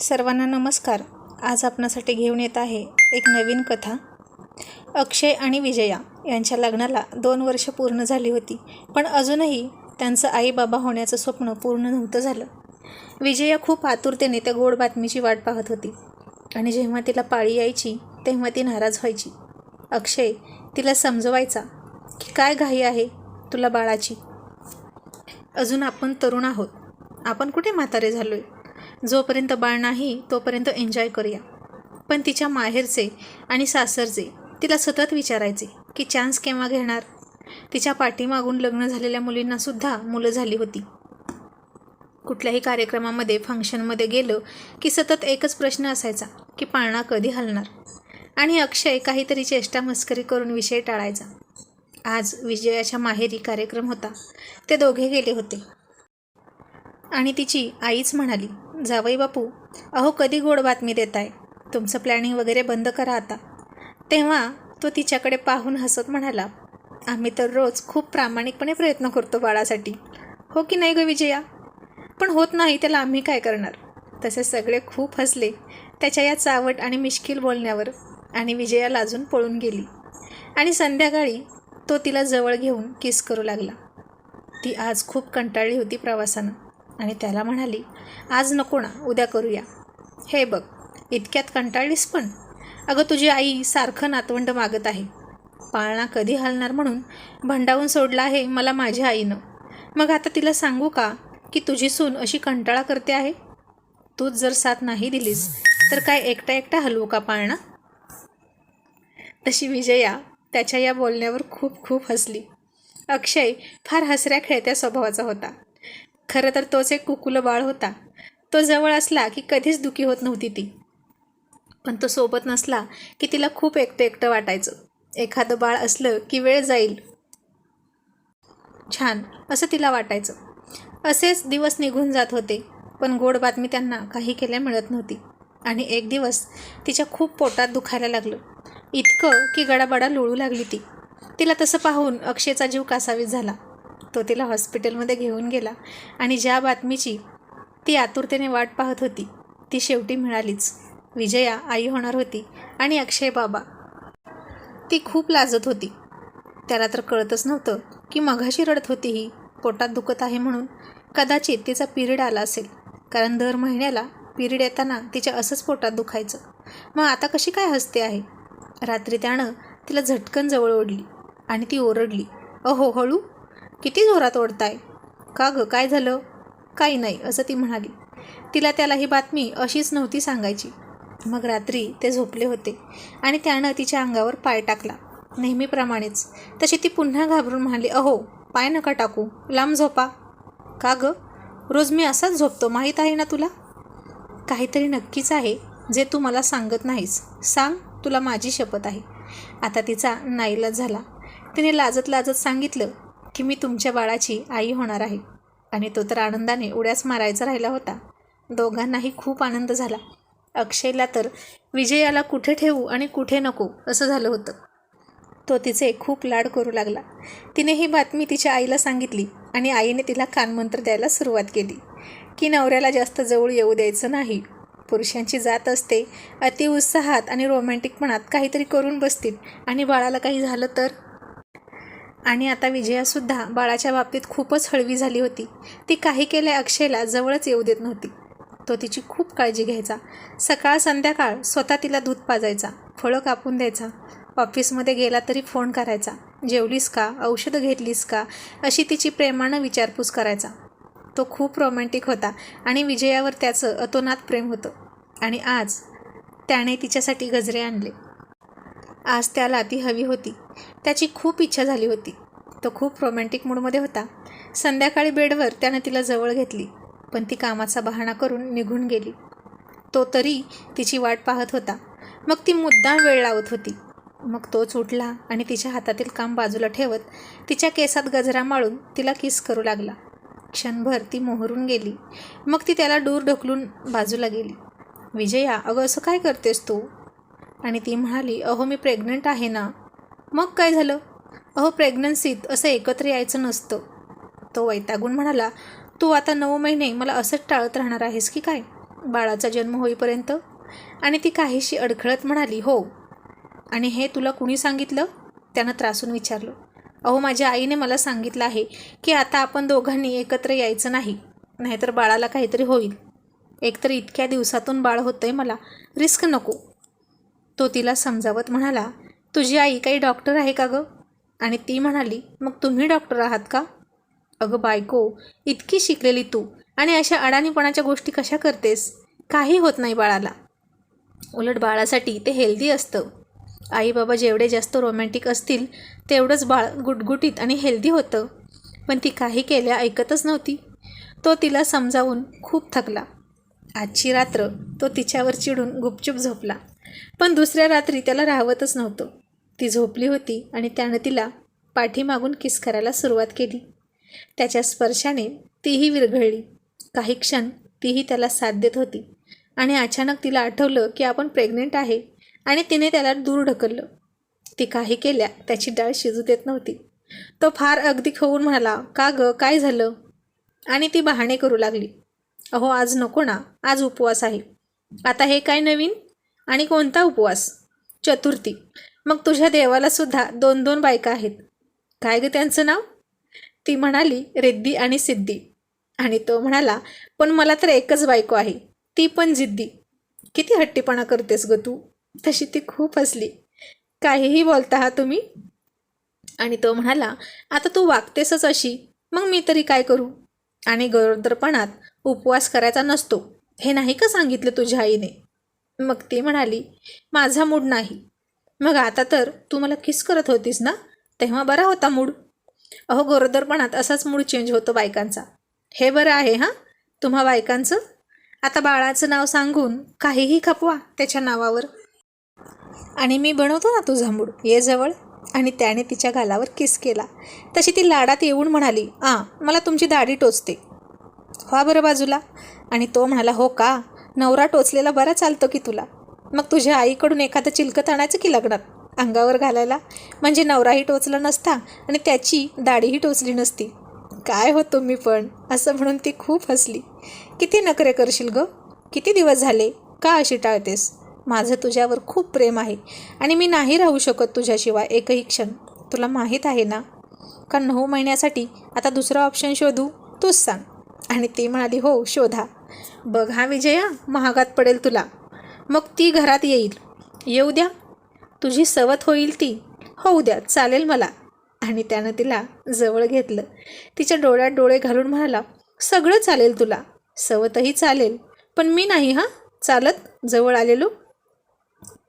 सर्वांना नमस्कार. आज आपणासाठी घेऊन येत आहे एक नवीन कथा. अक्षय आणि विजया यांच्या लग्नाला दोन वर्ष पूर्ण झाली होती पण अजूनही त्यांचं आई बाबा होण्याचं स्वप्न पूर्ण नव्हतं झालं. विजया खूप आतुरतेने त्या गोड बातमीची वाट पाहत होती आणि जेव्हा तिला पाळी यायची तेव्हा ती नाराज व्हायची. अक्षय तिला समजवायचा की काय घाई आहे तुला बाळाची? अजून आपण तरुण आहोत. आपण कुठे म्हातारे झालो आहे जोपर्यंत बाळ नाही तोपर्यंत एन्जॉय करूया. पण तिच्या माहेरचे आणि सासरचे तिला सतत विचारायचे की चान्स केव्हा घेणार? तिच्या पाठीमागून लग्न झालेल्या मुलींनासुद्धा मुलं झाली होती. कुठल्याही कार्यक्रमामध्ये फंक्शनमध्ये गेलं की सतत एकच प्रश्न असायचा की पाळणा कधी हलणार? आणि अक्षय काहीतरी चेष्टा मस्करी करून विषय टाळायचा. आज विजयाच्या माहेरी कार्यक्रम होता. ते दोघे गेले होते. आणि तिची आईच म्हणाली जावई बापू अहो कधी गोड बातमी देताय? तुमचं प्लॅनिंग वगैरे बंद करा आता. तेव्हा तो तिच्याकडे पाहून हसत म्हणाला आम्ही तर रोज खूप प्रामाणिकपणे प्रयत्न करतो बाळासाठी. हो की नाही ग विजया? पण होत नाही त्याला आम्ही काय करणार? तसे सगळे खूप हसले त्याच्या या चावट आणि मिश्किल बोलण्यावर आणि विजया लाजून पळून गेली. आणि संध्याकाळी तो तिला जवळ घेऊन किस करू लागला. ती आज खूप कंटाळली होती प्रवासानं. आणि त्याला म्हणाली आज नको ना उद्या करूया. हे बघ इतक्यात कंटाळलीस पण? अगं तुझी आई सारखं नातवंड मागत आहे. पाळणा कधी हलणार म्हणून भंडावून सोडला आहे मला माझ्या आईनं. मग आता तिला सांगू का की तुझी सून अशी कंटाळा करते आहे? तूच जर साथ नाही दिलीस तर काय एकटा एकटा हलवू का पाळणा? तशी विजया त्याच्या या बोलण्यावर खूप खूप हसली. अक्षय फार हसऱ्या खेळत्या स्वभावाचा होता. खरं तर तोच एक कुकुलं बाळ होता. तो जवळ असला की कधीच दुखी होत नव्हती ती. पण तो सोबत नसला की तिला खूप एकटं एकटं वाटायचं. एखादं बाळ असलं की वेळ जाईल. छान असं तिला वाटायचं. असेच दिवस निघून जात होते पण गोड बातमी त्यांना काही केल्या मिळत नव्हती. आणि एक दिवस तिच्या खूप पोटात दुखायला लागलं. इतकं की गडाबडा लोळू लागली ती. तिला तसं पाहून अक्षयचा जीव कासावीस झाला. तो तिला हॉस्पिटलमध्ये घेऊन गेला आणि ज्या बातमीची ती आतुरतेने वाट पाहत होती ती शेवटी मिळालीच. विजया आई होणार होती आणि अक्षय बाबा. ती खूप लाजत होती. त्याला तर कळतच नव्हतं की मघाशी रडत होती ही. पोटात दुखत आहे म्हणून कदाचित तिचा पिरियड आला असेल. कारण दर महिन्याला पिरियड येताना तिच्या असंच पोटात दुखायचं. मग आता कशी काय हसते आहे? रात्री त्यानं तिला झटकन जवळ ओढली आणि ती ओरडली अहो हळू किती जोरात ओढताय? का गं? काय झालं? काही नाही असं ती म्हणाली. तिला त्याला ही बातमी अशीच नव्हती सांगायची. मग रात्री ते झोपले होते आणि त्यानं तिच्या अंगावर पाय टाकला. नेहमीप्रमाणेच. तशी ती पुन्हा घाबरून म्हणाली अहो पाय नका टाकू. लांब झोपा. का गं? रोज मी असाच झोपतो माहीत आहे ना तुला? काहीतरी नक्कीच आहे जे तू मला सांगत नाहीस. सांग तुला माझी शपथ आहे. आता तिचा नाईलाज झाला. तिने लाजत लाजत सांगितलं की मी तुमच्या बाळाची आई होणार आहे. आणि तो तर आनंदाने उड्याच मारायचा राहिला होता. दोघांनाही खूप आनंद झाला. अक्षयला तर विजयाला कुठे ठेवू आणि कुठे नको असं झालं होतं. तो तिचे खूप लाड करू लागला. तिने ही बातमी तिच्या आईला सांगितली आणि आईने तिला कानमंत्र द्यायला सुरुवात केली. की नवऱ्याला जास्त जवळ येऊ द्यायचं नाही. पुरुषांची जात असते. अतिउत्साहात आणि रोमॅन्टिकपणात काहीतरी करून बसतील. आणि बाळाला काही झालं तर? आणि आता विजयासुद्धा बाळाच्या बाबतीत खूपच हळवी झाली होती. ती काही केल्या अक्षयला जवळच येऊ देत नव्हती. तो तिची खूप काळजी घ्यायचा. सकाळ संध्याकाळ स्वतः तिला दूध पाजायचा फळं कापून द्यायचा ऑफिसमध्ये गेला तरी फोन करायचा जेवलीस का औषधं घेतलीस का अशी तिची प्रेमानं विचारपूस करायचा. तो खूप रोमॅन्टिक होता आणि विजयावर त्याचं अतोनात प्रेम होतं. आणि आज त्याने तिच्यासाठी गजरे आणले. आज त्याला ती हवी होती. त्याची खूप इच्छा झाली होती. तो खूप रोमॅन्टिक मूडमध्ये होता. संध्याकाळी बेडवर त्यानं तिला जवळ घेतली पण ती कामाचा बहाणा करून निघून गेली. तो तरी तिची वाट पाहत होता. मग ती मुद्दाम वेळ लावत होती. मग तोच उठला आणि तिच्या हातातील काम बाजूला ठेवत तिच्या केसात गजरा माळून तिला किस करू लागला. क्षणभर ती मोहरून गेली. मग ती त्याला दूर ढकलून बाजूला गेली. विजया अगं असं काय करतेस तू? आणि ती म्हणाली अहो मी प्रेग्नंट आहे ना. मग काय झालं? अहो प्रेग्नन्सीत असं एकत्र यायचं नसतं. तो वैतागून म्हणाला तू आता नऊ महिने मला असंच टाळत राहणार आहेस की काय? बाळाचा जन्म होईपर्यंत? आणि ती काहीशी अडखळत म्हणाली हो. आणि हे तुला कुणी सांगितलं? त्यानं त्रासून विचारलं अहो माझ्या आईने मला सांगितलं आहे की आता आपण दोघांनी एकत्र यायचं नाही नाहीतर बाळाला काहीतरी होईल. एकतर इतक्या दिवसातून बाळ होतंय मला रिस्क नको. तो तिला समजावत म्हणाला तुझी आई काही डॉक्टर आहे का गं? आणि ती म्हणाली मग तुम्ही डॉक्टर आहात का? अगं बायको इतकी शिकलेली तू आणि अशा अडाणीपणाच्या गोष्टी कशा करतेस? काही होत नाही बाळाला. उलट बाळासाठी ते हेल्दी असतं. आई बाबा जेवढे जास्त रोमॅन्टिक असतील तेवढंच बाळ गुटगुटीत आणि हेल्दी होतं. पण ती काही केल्या ऐकतच नव्हती. तो तिला समजावून खूप थकला. आजची रात्र तो तिच्यावर चिडून गुपचूप झोपला. पण दुसऱ्या रात्री त्याला राहवतच नव्हतं. ती झोपली होती आणि त्यानं तिला पाठीमागून किस करायला सुरुवात केली. त्याच्या स्पर्शाने तीही विरघळली. काही क्षण तीही त्याला साथ देत होती आणि अचानक तिला आठवलं की आपण प्रेग्नेंट आहे आणि तिने त्याला दूर ढकललं. ती काही केल्या त्याची डाळ शिजू देत नव्हती. तो फार अगदी खवून म्हणाला का गं काय झालं? आणि ती बहाणे करू लागली. अहो आज नको ना आज उपवास आहे. आता हे काय नवीन? आणि कोणता उपवास? चतुर्थी. मग तुझ्या देवाला सुद्धा दोन दोन बायका आहेत. काय गं त्यांचं नाव? ती म्हणाली रिद्धी आणि सिद्धी आणि तो म्हणाला पण मला तर एकच बायको आहे. ती पण जिद्दी. किती हट्टीपणा करतेस ग तू. तशी ती खूप हसली. काहीही बोलता हा तुम्ही? आणि तो म्हणाला आता तू वागतेसच अशी. मग मी तरी काय करू? आणि गरोदरपणात उपवास करायचा नसतो. हे नाही का सांगितलं तुझ्या आईने? मग ती म्हणाली माझा मूड नाही. मग आता तर तू मला किस करत होतीस ना? तेव्हा बरा होता मूड. अहो गरोदरपणात असाच मूड चेंज होतो बायकांचा. हे बरं आहे हां? तुम्हा बायकांचं? आता बाळाचं नाव सांगून काहीही खपवा त्याच्या नावावर. आणि मी बनवतो ना तुझा मूड ये जवळ. आणि त्याने तिच्या गालावर किस केला. तशी ती लाडात येऊन म्हणाली आ मला तुमची दाढी टोचते. व्हा बरं बाजूला. आणि तो म्हणाला हो का? नवरा टोचलेला बरा चालतो की तुला? मग तुझ्या आईकडून एखादं चिलकत आणायचं की लग्नात? अंगावर घालायला? म्हणजे नवराही टोचला नसता आणि त्याची दाढीही टोचली नसती. काय हो तुम्ही पण? असं म्हणून ती खूप हसली. किती नखरे करशील ग? किती दिवस झाले? का अशी टाळतेस? माझं तुझ्यावर खूप प्रेम आहे आणि मी नाही राहू शकत तुझ्याशिवाय एकही क्षण. तुला माहीत आहे ना? का नऊ महिन्यासाठी आता दुसरा ऑप्शन शोधू तूच सांग. आणि ती म्हणाली हो शोधा. बघ हा विजया महागात पडेल तुला. मग ती घरात येईल. येऊ द्या. तुझी सवत होईल ती. होऊ द्या चालेल मला. आणि त्यानं तिला जवळ घेतलं. तिच्या डोळ्यात डोळे घालून म्हणाला सगळं चालेल तुला. सवतही चालेल. पण मी नाही हां? चालत? जवळ आलेलो?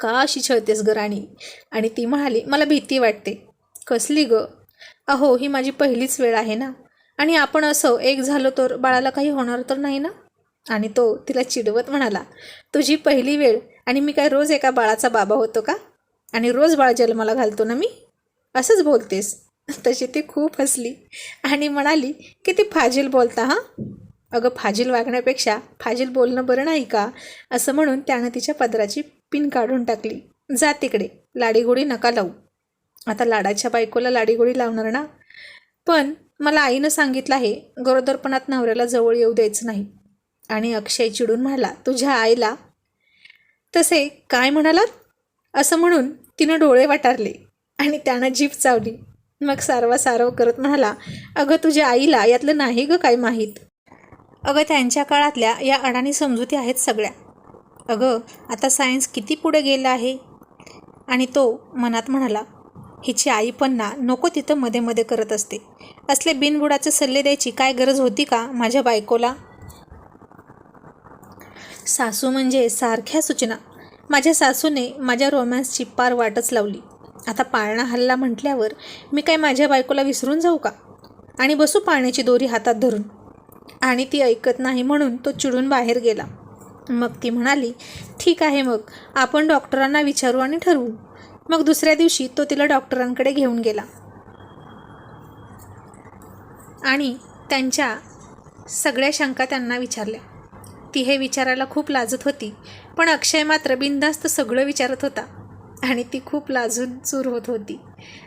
का अशी छळतेस ग राणी? आणि ती म्हणाली मला भीती वाटते. कसली ग? अहो ही माझी पहिलीच वेळ आहे ना. आणि आपण असं एक झालो तर बाळाला काही होणार तर नाही ना? आणि तो तिला चिडवत म्हणाला तुझी पहिली वेळ आणि मी काय रोज एका बाळाचा बाबा होतो का? आणि रोज बाळ जन्माला घालतो ना मी? असंच बोलतेस. तशी ती खूप हसली आणि म्हणाली की ती फाजील बोलता हां? अगं फाजील वागण्यापेक्षा फाजील बोलणं बरं नाही का? असं म्हणून त्यानं तिच्या पदराची पिन काढून टाकली. जा तिकडे लाडीगोडी नका लावू. आता लाडाच्या बायकोला लाडीगोडी लावणार ना? पण मला आईनं सांगितलं आहे गरोदरपणात नवऱ्याला जवळ येऊ द्यायचं नाही. आणि अक्षय चिडून म्हणाला तुझ्या आईला. तसे काय म्हणालात? असं म्हणून तिनं डोळे वाटारले आणि त्यानं जीभ चावली. मग सारवा सारव करत म्हणाला अगं तुझ्या आईला यातलं नाही गं काय माहीत? अगं त्यांच्या काळातल्या या अडाणी समजुती आहेत सगळ्या. अगं आता सायन्स किती पुढे गेलं आहे? आणि तो मनात म्हणाला हिची आई पण ना नको तिथं मध्ये मध्ये करत असते. असले बिनबुडाचे सल्ले द्यायची काय गरज होती का माझ्या बायकोला? सासू म्हणजे सारख्या सूचना. माझ्या सासूने माझ्या रोमॅन्सची पार वाटच लावली. आता पाळणा हल्ला म्हटल्यावर मी काय माझ्या बायकोला विसरून जाऊ का? आणि बसू पाळण्याची दोरी हातात धरून. आणि ती ऐकत नाही म्हणून तो चिडून बाहेर गेला. मग ती म्हणाली ठीक आहे मग आपण डॉक्टरांना विचारू आणि ठरवू. मग दुसऱ्या दिवशी तो तिला डॉक्टरांकडे घेऊन गेला. आणि त्यांच्या सगळ्या शंका त्यांना विचारल्या. ती हे विचारायला खूप लाजत होती. पण अक्षय मात्र बिनधास्त सगळं विचारत होता. आणि ती खूप लाजून चूर होत होती.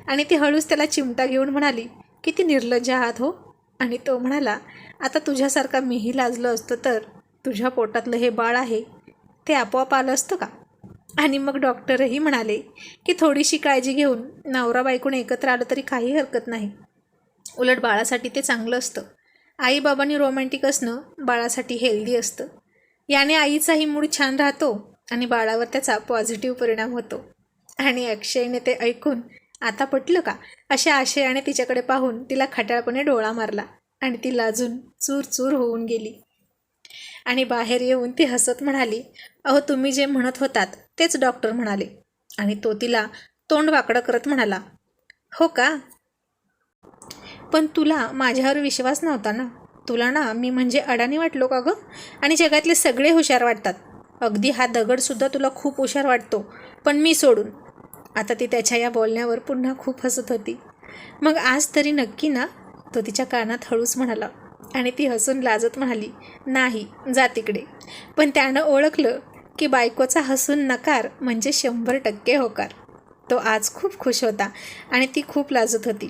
आणि ती हळूच त्याला चिमटा घेऊन म्हणाली किती निर्लज्ज आहात हो. आणि तो म्हणाला आता तुझ्यासारखा मीही लाजलो असतो तर तुझ्या पोटातलं हे बाळ आहे ते आपोआप आलं असतं का? आणि मग डॉक्टरही म्हणाले की थोडीशी काळजी घेऊन नवरा बायकून एकत्र आलं तरी काही हरकत नाही. उलट बाळासाठी ते चांगलं असतं. आईबाबांनी रोमॅन्टिक असणं बाळासाठी हेल्दी असतं. याने आईचाही मूड छान राहतो आणि बाळावर त्याचा पॉझिटिव्ह परिणाम होतो. आणि अक्षयने ते ऐकून आता पटलं का? अशा आशयाने तिच्याकडे पाहून तिला खट्याळपणे डोळा मारला आणि ती लाजून चूर चूर होऊन गेली. आणि बाहेर येऊन ती हसत म्हणाली अहो तुम्ही जे म्हणत होतात तेच डॉक्टर म्हणाले. आणि तो तिला तोंड वाकडं करत म्हणाला हो का? पण तुला माझ्यावर विश्वास नव्हता ना? तुला ना मी म्हणजे अडाणी वाटलो का गं? आणि जगातले सगळे हुशार वाटतात. अगदी हा दगडसुद्धा तुला खूप हुशार वाटतो पण मी सोडून. आता ती त्याच्या या बोलण्यावर पुन्हा खूप हसत होती. मग आज तरी नक्की ना? तो तिच्या कानात हळूच म्हणाला आणि ती हसून लाजत म्हणाली नाही जा तिकडे. पण त्यानं ओळखलं की बायकोचा हसून नकार म्हणजे शंभर टक्के होकार. तो आज खूप खुश होता आणि ती खूप लाजत होती.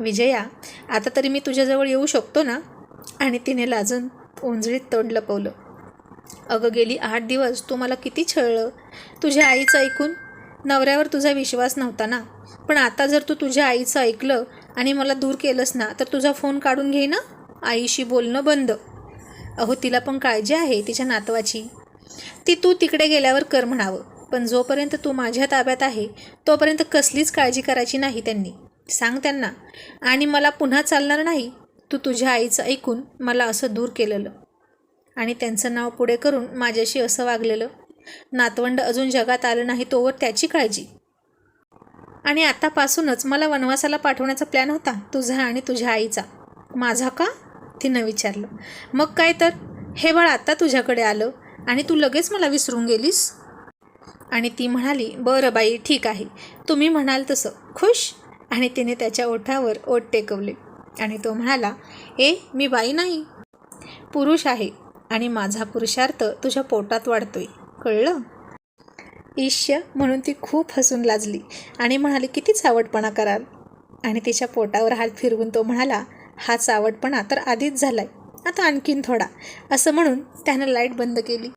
विजया आता तरी मी तुझ्याजवळ येऊ शकतो ना? आणि तिने लाजून ओंजळीत तोंड लपवलं. अगं गेली आठ दिवस तू मला किती छळलं? तुझ्या आईचं ऐकून? नवऱ्यावर तुझा विश्वास नव्हता ना? पण आता जर तू तुझ्या आईचं ऐकलं आणि मला दूर केलंस ना तर तुझा फोन काढून घे ना? आईशी बोलणं बंद. अहो तिला पण काळजी आहे तिच्या नातवाची. ती तू तिकडे गेल्यावर कर म्हणावं पण जोपर्यंत तू माझ्या ताब्यात आहे तोपर्यंत कसलीच काळजी करायची नाही त्यांनी. सांग त्यांना. आणि मला पुन्हा चालणार नाही. तू तुझ्या आईचं ऐकून मला असं दूर केलेलं. आणि त्यांचं नाव पुढे करून माझ्याशी असं वागलेलं. नातवंड अजून जगात आलं नाही तोवर त्याची काळजी. आणि आतापासूनच मला वनवासाला पाठवण्याचा प्लॅन होता तुझा आणि तुझ्या आईचा. माझा का? तिनं विचारलं. मग काय तर? हे बाळ आत्ता तुझ्याकडे आलं आणि तू लगेच मला विसरून गेलीस? आणि ती म्हणाली बरं बाई ठीक आहे. तुम्ही म्हणाल तसं. खुश? आणि तिने त्याच्या ओठावर ओठ टेकवले. आणि तो म्हणाला ए मी बाई नाही. पुरुष आहे आणि माझा पुरुषार्थ तुझ्या पोटात वाढतोय. कळलं? ईश्य म्हणून ती खूप हसून लाजली आणि म्हणाली किती चावटपणा कराल? आणि तिच्या पोटावर हात फिरवून तो म्हणाला हा चावटपणा तर आधीच झालाय. आता आणखीन थोडा. असं म्हणून त्यानं लाइट बंद केली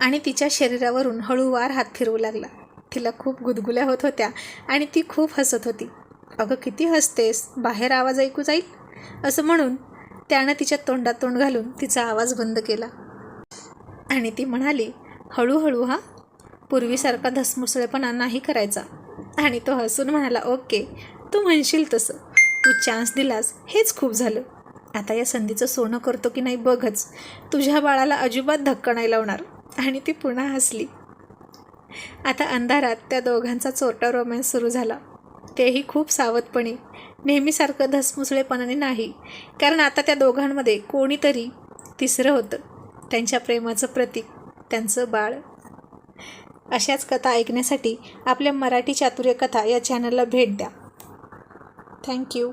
आणि तिच्या शरीरावरून हळूवार हात फिरवू लागला. तिला खूप गुदगुल्या होत होत्या आणि ती खूप हसत होती. अगं किती हसतेस बाहेर आवाज ऐकू जाईल? असं म्हणून त्यानं तिच्या तोंडात तोंड घालून तिचा आवाज बंद केला. आणि ती म्हणाली हळूहळू हा पूर्वीसारखा धसमुसळेपणा नाही करायचा. आणि तो हसून म्हणाला ओके तू म्हणशील तसं. तू चान्स दिलास हेच खूप झालं. आता या संधीचं सोनं करतो की नाही बघच. तुझ्या बाळाला अजिबात धक्का नाही लावणार. आणि ती पुन्हा हसली. आता अंधारात त्या दोघांचा चोरटा रोमॅन्स सुरू झाला. तेही खूप सावधपणे. नेहमीसारखं धसमुसळेपणाने नाही. कारण आता त्या दोघांमध्ये कोणीतरी तिसरं होतं. त्यांच्या प्रेमाचं प्रतीक त्यांचं बाळ. अशाच कथा ऐकण्यासाठी आपल्या मराठी चातुर्य कथा या चॅनलला भेट द्या. थँक्यू